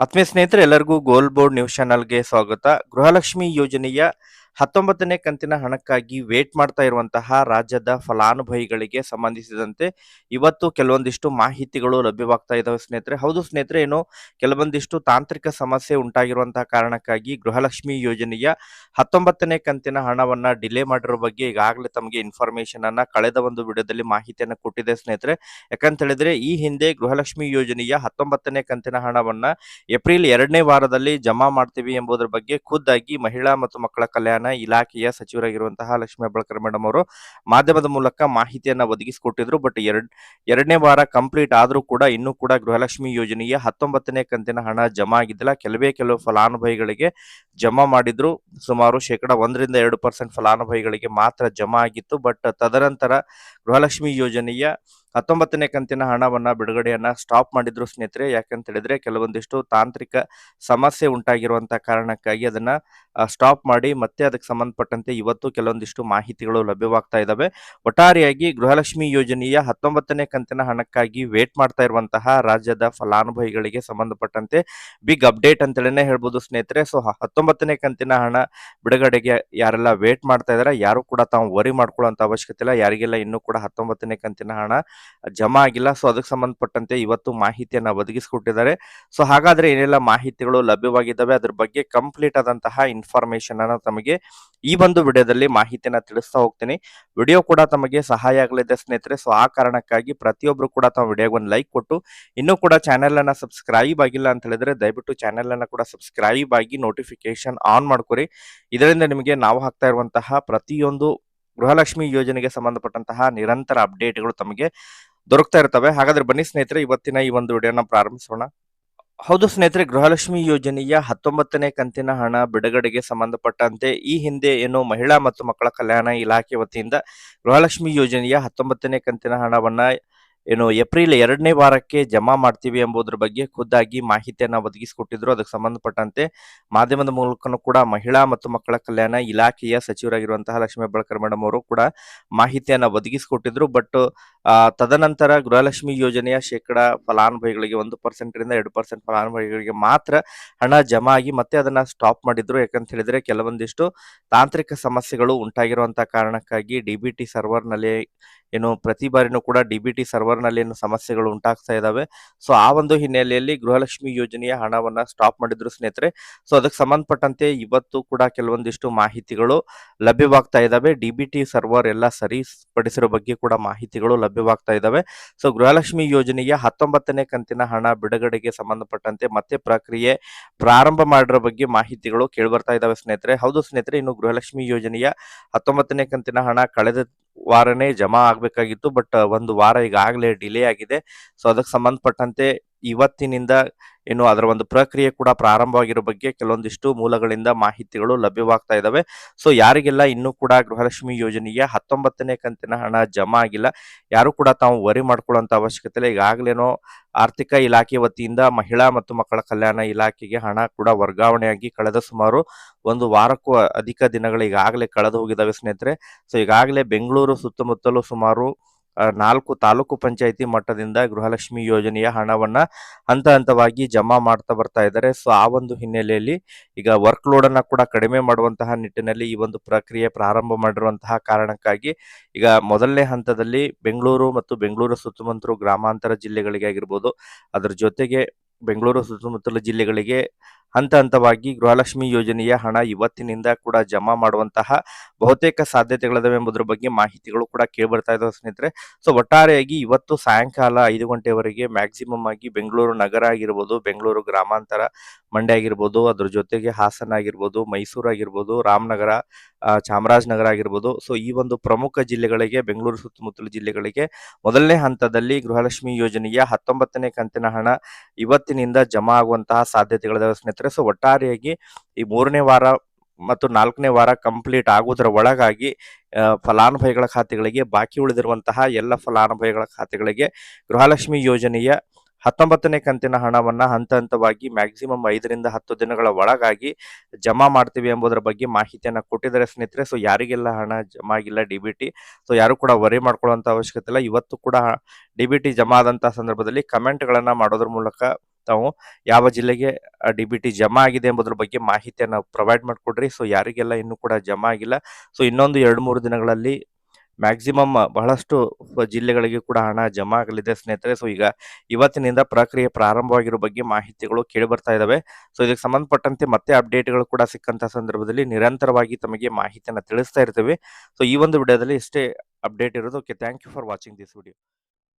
ಆತ್ಮೀಯ ಸ್ನೇಹಿತರೆ ಎಲ್ಲರಿಗೂ ಗೋಲ್ ಬೋರ್ಡ್ ನ್ಯೂಸ್ ಚಾನಲ್ಗೆ ಸ್ವಾಗತ. ಗೃಹಲಕ್ಷ್ಮಿ ಯೋಜನೆಯ ಹತ್ತೊಂಬತ್ತನೇ ಕಂತಿನ ಹಣಕ್ಕಾಗಿ ವೇಟ್ ಮಾಡ್ತಾ ಇರುವಂತಹ ರಾಜ್ಯದ ಫಲಾನುಭವಿಗಳಿಗೆ ಸಂಬಂಧಿಸಿದಂತೆ ಇವತ್ತು ಕೆಲವೊಂದಿಷ್ಟು ಮಾಹಿತಿಗಳು ಲಭ್ಯವಾಗ್ತಾ ಇದಾವೆ ಸ್ನೇಹಿತರೆ. ಹೌದು ಸ್ನೇಹಿತರೆ, ಏನು ಕೆಲವೊಂದಿಷ್ಟು ತಾಂತ್ರಿಕ ಸಮಸ್ಯೆ ಉಂಟಾಗಿರುವಂತಹ ಕಾರಣಕ್ಕಾಗಿ ಗೃಹಲಕ್ಷ್ಮಿ ಯೋಜನೆಯ ಹತ್ತೊಂಬತ್ತನೇ ಕಂತಿನ ಹಣವನ್ನ ಡಿಲೇ ಮಾಡಿರೋ ಬಗ್ಗೆ ಈಗಾಗಲೇ ತಮಗೆ ಇನ್ಫಾರ್ಮೇಶನ್ ಅನ್ನ ಕಳೆದ ಒಂದು ವಿಡಿಯೋದಲ್ಲಿ ಮಾಹಿತಿಯನ್ನು ಕೊಟ್ಟಿದೆ ಸ್ನೇಹಿತರೆ. ಯಾಕಂತ ಹೇಳಿದ್ರೆ ಈ ಹಿಂದೆ ಗೃಹಲಕ್ಷ್ಮಿ ಯೋಜನೆಯ ಹತ್ತೊಂಬತ್ತನೇ ಕಂತಿನ ಹಣವನ್ನ ಏಪ್ರಿಲ್ ಎರಡನೇ ವಾರದಲ್ಲಿ ಜಮಾ ಮಾಡ್ತೀವಿ ಎಂಬುದರ ಬಗ್ಗೆ ಖುದ್ದಾಗಿ ಮಹಿಳಾ ಮತ್ತು ಮಕ್ಕಳ ಕಲ್ಯಾಣ ಇಲಾಖೆಯ ಸಚಿವರಾಗಿರುವಂತಹ ಲಕ್ಷ್ಮೀ ಹೆಬ್ಬಾಳ್ಕರ್ ಮೇಡಮ್ ಅವರು ಮಾಧ್ಯಮದ ಮೂಲಕ ಮಾಹಿತಿಯನ್ನ ಒದಗಿಸಿಕೊಟ್ಟಿದ್ರು. ಬಟ್ ಎರಡ್, ಎರಡನೇ ವಾರ ಕಂಪ್ಲೀಟ್ ಆದ್ರೂ ಕೂಡ ಇನ್ನೂ ಕೂಡ ಗೃಹಲಕ್ಷ್ಮಿ ಯೋಜನೆಯ ಹತ್ತೊಂಬತ್ತನೇ ಕಂತಿನ ಹಣ ಜಮಾ ಆಗಿದ್ದಿಲ್ಲ. ಕೆಲವೇ ಕೆಲವು ಫಲಾನುಭವಿಗಳಿಗೆ ಜಮಾ ಮಾಡಿದ್ರು. ಸುಮಾರು ಶೇಕಡ ಒಂದರಿಂದ ಎರಡು ಪರ್ಸೆಂಟ್ ಫಲಾನುಭವಿಗಳಿಗೆ ಮಾತ್ರ ಜಮಾ ಆಗಿತ್ತು. ಬಟ್ ತದನಂತರ ಗೃಹಲಕ್ಷ್ಮಿ ಯೋಜನೆಯ ಹತ್ತೊಂಬತ್ತನೇ ಕಂತಿನ ಹಣವನ್ನ ಬಿಡುಗಡೆಯನ್ನ ಸ್ಟಾಪ್ ಮಾಡಿದ್ರು ಸ್ನೇಹಿತರೆ. ಯಾಕಂತ ಹೇಳಿದ್ರೆ ಕೆಲವೊಂದಿಷ್ಟು ತಾಂತ್ರಿಕ ಸಮಸ್ಯೆ ಉಂಟಾಗಿರುವಂತಹ ಕಾರಣಕ್ಕಾಗಿ ಅದನ್ನ ಸ್ಟಾಪ್ ಮಾಡಿ ಮತ್ತೆ ಅದಕ್ಕೆ ಸಂಬಂಧಪಟ್ಟಂತೆ ಇವತ್ತು ಕೆಲವೊಂದಿಷ್ಟು ಮಾಹಿತಿಗಳು ಲಭ್ಯವಾಗ್ತಾ ಇದ್ದಾವೆ ಒಟ್ಟಾರೆಯಾಗಿ ಗೃಹಲಕ್ಷ್ಮಿ ಯೋಜನೆಯ ಹತ್ತೊಂಬತ್ತನೇ ಕಂತಿನ ಹಣಕ್ಕಾಗಿ ವೇಟ್ ಮಾಡ್ತಾ ಇರುವಂತಹ ರಾಜ್ಯದ ಫಲಾನುಭವಿಗಳಿಗೆ ಸಂಬಂಧಪಟ್ಟಂತೆ ಬಿಗ್ ಅಪ್ಡೇಟ್ ಅಂತೇಳಿನೇ ಹೇಳ್ಬೋದು ಸ್ನೇಹಿತರೆ. ಸೊ ಹತ್ತೊಂಬತ್ತನೇ ಕಂತಿನ ಹಣ ಬಿಡುಗಡೆಗೆ ಯಾರೆಲ್ಲ ವೇಟ್ ಮಾಡ್ತಾ ಇದಾರೆ, ಯಾರು ಕೂಡ ತಾವು ವರಿ ಮಾಡ್ಕೊಳ್ಳುವಂತ ಅವಶ್ಯಕತೆ ಇಲ್ಲ. ಯಾರಿಗೆಲ್ಲ ಇನ್ನೂ ಕೂಡ ಹತ್ತೊಂಬತ್ತನೇ ಕಂತಿನ ಹಣ ಜಮಾ ಆಗಿಲ್ಲ. ಸೊ ಅದಕ್ಕೆ ಸಂಬಂಧಪಟ್ಟಂತೆ ಇವತ್ತು ಮಾಹಿತಿಯನ್ನ ಒದಗಿಸಿಕೊಟ್ಟಿದ್ದಾರೆ. ಸೊ ಹಾಗಾದ್ರೆ ಏನೆಲ್ಲ ಮಾಹಿತಿಗಳು ಲಭ್ಯವಾಗಿದ್ದಾವೆ? ಅದ್ರ ಬಗ್ಗೆ ಕಂಪ್ಲೀಟ್ ಆದಂತಹ ಇನ್ಫಾರ್ಮೇಶನ್ ಅನ್ನ ತಮಗೆ ಈ ಒಂದು ವಿಡಿಯೋದಲ್ಲಿ ಮಾಹಿತಿಯನ್ನ ತಿಳಿಸ್ತಾ ಹೋಗ್ತೀನಿ. ವಿಡಿಯೋ ಕೂಡ ತಮಗೆ ಸಹಾಯ ಆಗಲಿದೆ ಸ್ನೇಹಿತರೆ. ಸೊ ಆ ಕಾರಣಕ್ಕಾಗಿ ಪ್ರತಿಯೊಬ್ರು ಕೂಡ ತಮ್ಮ ವಿಡಿಯೋಗೆ ಒಂದು ಲೈಕ್ ಕೊಟ್ಟು, ಇನ್ನೂ ಕೂಡ ಚಾನೆಲ್ ಅನ್ನ ಸಬ್ಸ್ಕ್ರೈಬ್ ಆಗಿಲ್ಲ ಅಂತ ಹೇಳಿದ್ರೆ ದಯವಿಟ್ಟು ಚಾನೆಲ್ ಅನ್ನ ಕೂಡ ಸಬ್ಸ್ಕ್ರೈಬ್ ಆಗಿ ನೋಟಿಫಿಕೇಶನ್ ಆನ್ ಮಾಡ್ಕೊರಿ. ಇದರಿಂದ ನಿಮಗೆ ನಾವು ಹಾಕ್ತಾ ಇರುವಂತಹ ಪ್ರತಿಯೊಂದು ಗೃಹಲಕ್ಷ್ಮಿ ಯೋಜನೆಗೆ ಸಂಬಂಧಪಟ್ಟಂತಹ ನಿರಂತರ ಅಪ್ಡೇಟ್ಗಳು ತಮಗೆ ದೊರಕ್ತಾ ಇರ್ತವೆ. ಹಾಗಾದ್ರೆ ಬನ್ನಿ ಸ್ನೇಹಿತರೆ, ಇವತ್ತಿನ ಈ ಒಂದು ವಿಡಿಯೋನ ಪ್ರಾರಂಭಿಸೋಣ. ಹೌದು ಸ್ನೇಹಿತರೆ, ಗೃಹಲಕ್ಷ್ಮಿ ಯೋಜನೆಯ ಹತ್ತೊಂಬತ್ತನೇ ಕಂತಿನ ಹಣ ಬಿಡುಗಡೆಗೆ ಸಂಬಂಧಪಟ್ಟಂತೆ ಈ ಹಿಂದೆ ಏನು ಮಹಿಳಾ ಮತ್ತು ಮಕ್ಕಳ ಕಲ್ಯಾಣ ಇಲಾಖೆ ವತಿಯಿಂದ ಗೃಹಲಕ್ಷ್ಮಿ ಯೋಜನೆಯ ಹತ್ತೊಂಬತ್ತನೇ ಕಂತಿನ ಹಣವನ್ನ ಏನು ಏಪ್ರಿಲ್ ಎರಡನೇ ವಾರಕ್ಕೆ ಜಮಾ ಮಾಡ್ತೀವಿ ಎಂಬುದರ ಬಗ್ಗೆ ಖುದ್ದಾಗಿ ಮಾಹಿತಿಯನ್ನ ಒದಗಿಸಿಕೊಟ್ಟಿದ್ರು. ಅದಕ್ಕೆ ಸಂಬಂಧಪಟ್ಟಂತೆ ಮಾಧ್ಯಮದ ಮೂಲಕನೂ ಕೂಡ ಮಹಿಳಾ ಮತ್ತು ಮಕ್ಕಳ ಕಲ್ಯಾಣ ಇಲಾಖೆಯ ಸಚಿವರಾಗಿರುವಂತಹ ಲಕ್ಷ್ಮೀ ಹೆಬ್ಬಾಳ್ಕರ್ ಮೇಡಮ್ ಅವರು ಕೂಡ ಮಾಹಿತಿಯನ್ನ ಒದಗಿಸಿಕೊಟ್ಟಿದ್ರು. ಬಟ್ ತದನಂತರ ಗೃಹಲಕ್ಷ್ಮಿ ಯೋಜನೆಯ ಶೇಕಡ ಫಲಾನುಭವಿಗಳಿಗೆ ಒಂದು ಪರ್ಸೆಂಟ್ ಇಂದ ಎರಡು ಪರ್ಸೆಂಟ್ ಫಲಾನುಭವಿಗಳಿಗೆ ಮಾತ್ರ ಹಣ ಜಮಾ ಆಗಿ ಮತ್ತೆ ಅದನ್ನ ಸ್ಟಾಪ್ ಮಾಡಿದ್ರು. ಯಾಕಂತ ಹೇಳಿದ್ರೆ ಕೆಲವೊಂದಿಷ್ಟು ತಾಂತ್ರಿಕ ಸಮಸ್ಯೆಗಳು ಉಂಟಾಗಿರುವಂತಹ ಕಾರಣಕ್ಕಾಗಿ ಡಿ ಬಿ ಟಿ ಸರ್ವರ್ನಲ್ಲಿ ಏನು ಪ್ರತಿ ಬಾರಿನೂ ಕೂಡ ಡಿ ಬಿ ಟಿ ಸರ್ವರ್ನಲ್ಲಿ ಏನು ಸಮಸ್ಯೆಗಳು ಉಂಟಾಗ್ತಾ ಇದಾವೆ. ಸೊ ಆ ಒಂದು ಹಿನ್ನೆಲೆಯಲ್ಲಿ ಗೃಹಲಕ್ಷ್ಮಿ ಯೋಜನೆಯ ಹಣವನ್ನ ಸ್ಟಾಪ್ ಮಾಡಿದ್ರು ಸ್ನೇಹಿತರೆ. ಸೊ ಅದಕ್ಕೆ ಸಂಬಂಧಪಟ್ಟಂತೆ ಇವತ್ತು ಕೂಡ ಕೆಲವೊಂದಿಷ್ಟು ಮಾಹಿತಿಗಳು ಲಭ್ಯವಾಗ್ತಾ ಇದಾವೆ. ಡಿಬಿಟಿ ಸರ್ವರ್ ಎಲ್ಲ ಸರಿಪಡಿಸಿರೋ ಬಗ್ಗೆ ಕೂಡ ಮಾಹಿತಿಗಳು ಲಭ್ಯವಾಗ್ತಾ ಇದಾವೆ. ಸೊ ಗೃಹಲಕ್ಷ್ಮಿ ಯೋಜನೆಯ ಹತ್ತೊಂಬತ್ತನೇ ಕಂತಿನ ಹಣ ಬಿಡುಗಡೆಗೆ ಸಂಬಂಧಪಟ್ಟಂತೆ ಮತ್ತೆ ಪ್ರಕ್ರಿಯೆ ಪ್ರಾರಂಭ ಮಾಡಿರೋ ಬಗ್ಗೆ ಮಾಹಿತಿಗಳು ಕೇಳಿ ಬರ್ತಾ ಇದ್ದಾವೆ ಸ್ನೇಹಿತರೆ. ಹೌದು ಸ್ನೇಹಿತರೆ, ಇನ್ನು ಗೃಹಲಕ್ಷ್ಮಿ ಯೋಜನೆಯ ಹತ್ತೊಂಬತ್ತನೇ ಕಂತಿನ ಹಣ ಕಳೆದ ವಾರನೇ ಜಮಾ ಆಗ್ಬೇಕಾಗಿತ್ತು ಬಟ್ ಒಂದು ವಾರ ಈಗಾಗಲೇ ಡಿಲೇ ಆಗಿದೆ. ಸೊ ಅದಕ್ಕೆ ಸಂಬಂಧಪಟ್ಟಂತೆ ಇವತ್ತಿನಿಂದ ಏನು ಅದರ ಒಂದು ಪ್ರಕ್ರಿಯೆ ಕೂಡ ಪ್ರಾರಂಭವಾಗಿರೋ ಬಗ್ಗೆ ಕೆಲವೊಂದಿಷ್ಟು ಮೂಲಗಳಿಂದ ಮಾಹಿತಿಗಳು ಲಭ್ಯವಾಗ್ತಾ ಇದ್ದಾವೆ ಸೊ ಯಾರಿಗೆಲ್ಲ ಇನ್ನೂ ಕೂಡ ಗೃಹಲಕ್ಷ್ಮಿ ಯೋಜನೆಗೆ ಹತ್ತೊಂಬತ್ತನೇ ಕಂತಿನ ಹಣ ಜಮಾ ಆಗಿಲ್ಲ, ಯಾರು ಕೂಡ ತಾವು ವರಿ ಮಾಡ್ಕೊಳ್ಳುವಂತ ಅವಶ್ಯಕತೆ ಇಲ್ಲ. ಈಗಾಗಲೇನೋ ಆರ್ಥಿಕ ಇಲಾಖೆ ವತಿಯಿಂದ ಮಹಿಳಾ ಮತ್ತು ಮಕ್ಕಳ ಕಲ್ಯಾಣ ಇಲಾಖೆಗೆ ಹಣ ಕೂಡ ವರ್ಗಾವಣೆಯಾಗಿ ಕಳೆದ ಸುಮಾರು ಒಂದು ವಾರಕ್ಕೂ ಅಧಿಕ ದಿನಗಳು ಈಗಾಗಲೇ ಕಳೆದು ಹೋಗಿದಾವೆ ಸ್ನೇಹಿತರೆ. ಸೊ ಈಗಾಗಲೇ ಬೆಂಗಳೂರು ಸುತ್ತಮುತ್ತಲು ಸುಮಾರು ನಾಲ್ಕು ತಾಲೂಕು ಪಂಚಾಯಿತಿ ಮಟ್ಟದಿಂದ ಗೃಹಲಕ್ಷ್ಮಿ ಯೋಜನೆಯ ಹಣವನ್ನ ಹಂತ ಹಂತವಾಗಿ ಜಮಾ ಮಾಡ್ತಾ ಬರ್ತಾ ಇದ್ದಾರೆ. ಸೊ ಆ ಒಂದು ಹಿನ್ನೆಲೆಯಲ್ಲಿ ಈಗ ವರ್ಕ್ ಲೋಡ್ ಅನ್ನ ಕೂಡ ಕಡಿಮೆ ಮಾಡುವಂತಹ ನಿಟ್ಟಿನಲ್ಲಿ ಈ ಒಂದು ಪ್ರಕ್ರಿಯೆ ಪ್ರಾರಂಭ ಮಾಡಿರುವಂತಹ ಕಾರಣಕ್ಕಾಗಿ ಈಗ ಮೊದಲನೇ ಹಂತದಲ್ಲಿ ಬೆಂಗಳೂರು ಮತ್ತು ಬೆಂಗಳೂರು ಸುತ್ತಮುತ್ತಲು ಗ್ರಾಮಾಂತರ ಜಿಲ್ಲೆಗಳಿಗೆ ಆಗಿರ್ಬೋದು, ಅದರ ಜೊತೆಗೆ ಬೆಂಗಳೂರು ಸುತ್ತಮುತ್ತಲ ಜಿಲ್ಲೆಗಳಿಗೆ ಹಂತ ಹಂತವಾಗಿ ಗೃಹಲಕ್ಷ್ಮಿ ಯೋಜನೆಯ ಹಣ ಇವತ್ತಿನಿಂದ ಕೂಡ ಜಮಾ ಮಾಡುವಂತಹ ಬಹುತೇಕ ಸಾಧ್ಯತೆಗಳಿದಾವೆ ಎಂಬುದರ ಬಗ್ಗೆ ಮಾಹಿತಿಗಳು ಕೂಡ ಕೇಳಿಬರ್ತಾ ಇದಾವೆ ಸ್ನೇಹಿತರೆ. ಸೊ ಒಟ್ಟಾರೆಯಾಗಿ ಇವತ್ತು ಸಾಯಂಕಾಲ ಐದು ಗಂಟೆವರೆಗೆ ಮ್ಯಾಕ್ಸಿಮಮ್ ಆಗಿ ಬೆಂಗಳೂರು ನಗರ ಆಗಿರ್ಬೋದು, ಬೆಂಗಳೂರು ಗ್ರಾಮಾಂತರ ಮಂಡ್ಯ ಆಗಿರ್ಬೋದು, ಅದ್ರ ಜೊತೆಗೆ ಹಾಸನ ಆಗಿರ್ಬೋದು, ಮೈಸೂರು ಆಗಿರ್ಬೋದು, ರಾಮನಗರ ಚಾಮರಾಜನಗರ ಆಗಿರ್ಬೋದು. ಸೊ ಈ ಒಂದು ಪ್ರಮುಖ ಜಿಲ್ಲೆಗಳಿಗೆ, ಬೆಂಗಳೂರು ಸುತ್ತಮುತ್ತಲ ಜಿಲ್ಲೆಗಳಿಗೆ ಮೊದಲನೇ ಹಂತದಲ್ಲಿ ಗೃಹಲಕ್ಷ್ಮಿ ಯೋಜನೆಯ ಹತ್ತೊಂಬತ್ತನೇ ಕಂತಿನ ಹಣ ಇವತ್ತಿನಿಂದ ಜಮಾ ಆಗುವಂತಹ ಸಾಧ್ಯತೆಗಳಿದಾವೆ ಸ್ನೇಹಿತರೆ. ಸೊ ಒಟ್ಟಾರೆಯಾಗಿ ಈ ಮೂರನೇ ವಾರ ಮತ್ತು ನಾಲ್ಕನೇ ವಾರ ಕಂಪ್ಲೀಟ್ ಆಗುವುದರ ಒಳಗಾಗಿ ಫಲಾನುಭವಿಗಳ ಖಾತೆಗಳಿಗೆ, ಬಾಕಿ ಉಳಿದಿರುವಂತಹ ಎಲ್ಲ ಫಲಾನುಭವಿಗಳ ಖಾತೆಗಳಿಗೆ ಗೃಹಲಕ್ಷ್ಮಿ ಯೋಜನೆಯ ಹತ್ತೊಂಬತ್ತನೇ ಕಂತಿನ ಹಣವನ್ನು ಹಂತ ಹಂತವಾಗಿ ಮ್ಯಾಕ್ಸಿಮಮ್ ಐದರಿಂದ ಹತ್ತು ದಿನಗಳ ಒಳಗಾಗಿ ಜಮಾ ಮಾಡ್ತೀವಿ ಎಂಬುದರ ಬಗ್ಗೆ ಮಾಹಿತಿಯನ್ನು ಕೊಟ್ಟಿದ್ದಾರೆ ಸ್ನೇಹಿತರೆ. ಸೊ ಯಾರಿಗೆಲ್ಲ ಹಣ ಜಮಾ ಆಗಿಲ್ಲ, ಡಿ ಬಿ ಟಿ ಸೊ ಯಾರು ಕೂಡ ವರಿ ಮಾಡ್ಕೊಳ್ಳುವಂಥ ಅವಶ್ಯಕತೆ ಇಲ್ಲ. ಇವತ್ತು ಕೂಡ ಡಿ ಬಿ ಟಿ ಜಮಾ ಆದಂಥ ಸಂದರ್ಭದಲ್ಲಿ ಕಮೆಂಟ್ಗಳನ್ನು ಮಾಡೋದ್ರ ಮೂಲಕ ತಾವು ಯಾವ ಜಿಲ್ಲೆಗೆ ಡಿ ಬಿ ಟಿ ಜಮಾ ಆಗಿದೆ ಎಂಬುದ್ರ ಬಗ್ಗೆ ಮಾಹಿತಿಯನ್ನು ಪ್ರೊವೈಡ್ ಮಾಡಿಕೊಡ್ರಿ. ಸೊ ಯಾರಿಗೆಲ್ಲ ಇನ್ನೂ ಕೂಡ ಜಮಾ ಆಗಿಲ್ಲ. ಸೊ ಇನ್ನೊಂದು ಎರಡು, ಮೂರು ದಿನಗಳಲ್ಲಿ ಮ್ಯಾಕ್ಸಿಮಮ್ ಬಹಳಷ್ಟು ಜಿಲ್ಲೆಗಳಿಗೆ ಕೂಡ ಹಣ ಜಮಾ ಆಗಲಿದೆ ಸ್ನೇಹಿತರೆ. ಸೊ ಈಗ ಇವತ್ತಿನಿಂದ ಪ್ರಕ್ರಿಯೆ ಪ್ರಾರಂಭವಾಗಿರೋ ಬಗ್ಗೆ ಮಾಹಿತಿಗಳು ಕೇಳಿ ಬರ್ತಾ ಇದಾವೆ. ಸೊ ಇದಕ್ಕೆ ಸಂಬಂಧಪಟ್ಟಂತೆ ಮತ್ತೆ ಅಪ್ಡೇಟ್ಗಳು ಕೂಡ ಸಿಕ್ಕಂತ ಸಂದರ್ಭದಲ್ಲಿ ನಿರಂತರವಾಗಿ ತಮಗೆ ಮಾಹಿತಿಯನ್ನು ತಿಳಿಸ್ತಾ ಇರ್ತೀವಿ. ಸೊ ಈ ಒಂದು ವಿಡಿಯೋದಲ್ಲಿ ಇಷ್ಟೇ ಅಪ್ಡೇಟ್ ಇರೋದು. Okay thank you for watching this video